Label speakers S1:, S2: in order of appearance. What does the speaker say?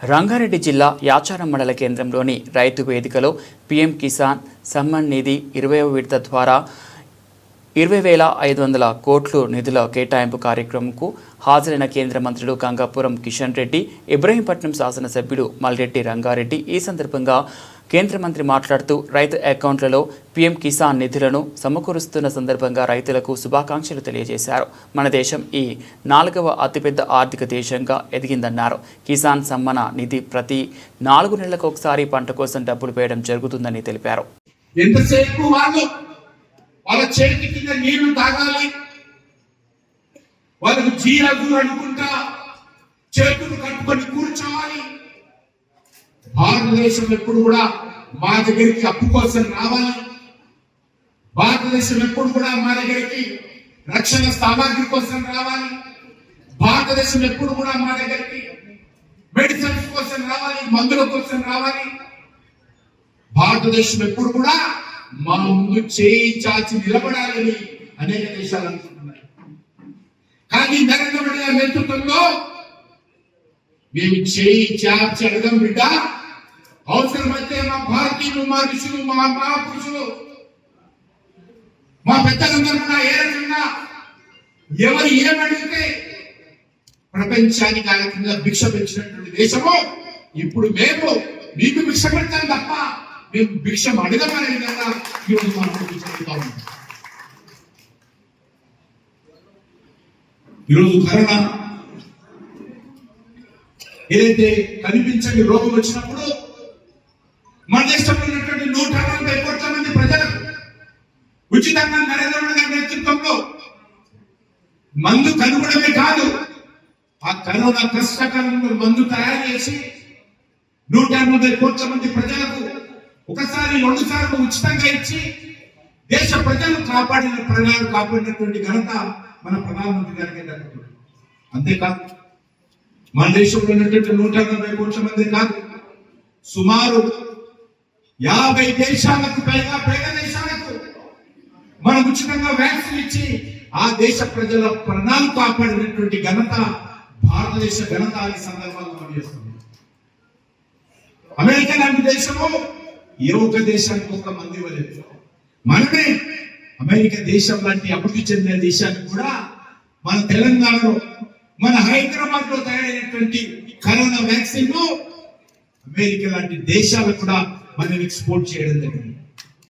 S1: రంగారెడ్డి జిల్లా యాచారం మండల కేంద్రంలోని రైతు వేదికలో పీఎం కిసాన్ సమ్మాన్ నిధి ఇరవై విడత ద్వారా ఇరవై వేల ఐదు వందల కోట్లు నిధుల కేటాయింపు కార్యక్రమంకు హాజరైన కేంద్ర మంత్రులు గంగాపురం కిషన్ రెడ్డి ఇబ్రహీంపట్నం శాసనసభ్యుడు మల్రెడ్డి రంగారెడ్డి. ఈ సందర్భంగా కేంద్ర మంత్రి మాట్లాడుతూ రైతు అకౌంట్లలో పీఎం కిసాన్ నిధులను సమకూరుస్తున్న సందర్భంగా రైతులకు శుభాకాంక్షలు తెలియజేశారు. మన దేశం ఈ నాలుగవ అతిపెద్ద ఆర్థిక దేశంగా ఎదిగిందన్నారు. కిసాన్ సమ్మన నిధి ప్రతి నాలుగు నెలలకు ఒకసారి పంట కోసం డబ్బులు వేయడం జరుగుతుందని తెలిపారు.
S2: ఎంతసేపు వాళ్ళు వాళ్ళ చేతి కింద నీళ్ళు తాగాలి. వాళ్ళకు అనుకుంటా చేతులు కట్టుకొని కూర్చోవాలి. భారతదేశం ఎప్పుడు కూడా మా దగ్గరికి అప్పు కోసం రావాలి. భారతదేశం ఎప్పుడు కూడా మా దగ్గరికి రక్షణ సామాగ్రి కోసం రావాలి. భారతదేశం ఎప్పుడు కూడా మా దగ్గరికి మెడిసిన్స్ కోసం రావాలి మందుల కోసం రావాలి. భారతదేశం ఎప్పుడు కూడా మా ముందు చేయి చాచి నిలబడాలని అనేక దేశాలు అనుకుంటున్నాయి. కానీ నరేంద్ర మోడీ గారి నేతృత్వంలో మేము చేయి చాచి అడగం బిడ్డ అవసరమైతే మా భారతీయులు మా ఋషులు మా మహాపురుషులు మా పెద్దలందరూ ఏ రకంగా ఎవరు ఏమడిగితే ప్రపంచానికి ఆ రకంగా భిక్ష పెంచినటువంటి దేశము ఇప్పుడు మేము మీకు భిక్ష పెడతాం తప్ప మేము భిక్ష అడగమనే విధంగా ఈరోజు మనం చెప్తా ఉన్నాం. ఈరోజు కరోనా ఏదైతే కనిపించని రోగం వచ్చినప్పుడు ఉచితంగా నరేంద్ర మోడీ గారి నేతృత్వంలో మందు కనుగొనమే కాదు ఆ కరోనా కష్టకాలంలో మందు తయారు చేసి నూట ఎనభై కోట్ల మంది ప్రజలకు ఒకసారి రెండు సార్లు ఉచితంగా ఇచ్చి దేశ ప్రజలు కాపాడిన ప్రజలు కాపాడినటువంటి ఘనత మన ప్రధానమంత్రి గారికి దక్కుతుంది అంతేకాదు మన దేశంలో ఉన్నటువంటి నూట ఎనభై కోట్ల మంది కాదు సుమారు యాభై దేశాలకు పైగా పేద దేశాలు మనం ఉచితంగా వ్యాక్సిన్ ఇచ్చి ఆ దేశ ప్రజల ప్రాణాలు కాపాడినటువంటి ఘనత భారతదేశ ఘనత ఈ సందర్భంగా మనం అమెరికా లాంటి దేశము ఏ ఒక్క దేశానికి ఒక మంది ఇవ్వలేదు. మనమే అమెరికా దేశం లాంటి అభివృద్ధి చెందిన దేశానికి కూడా మన తెలంగాణలో మన హైదరాబాద్లో తయారైనటువంటి కరోనా వ్యాక్సిన్ అమెరికా లాంటి దేశాలకు కూడా మనం ఎక్స్పోర్ట్ చేయడం జరిగింది.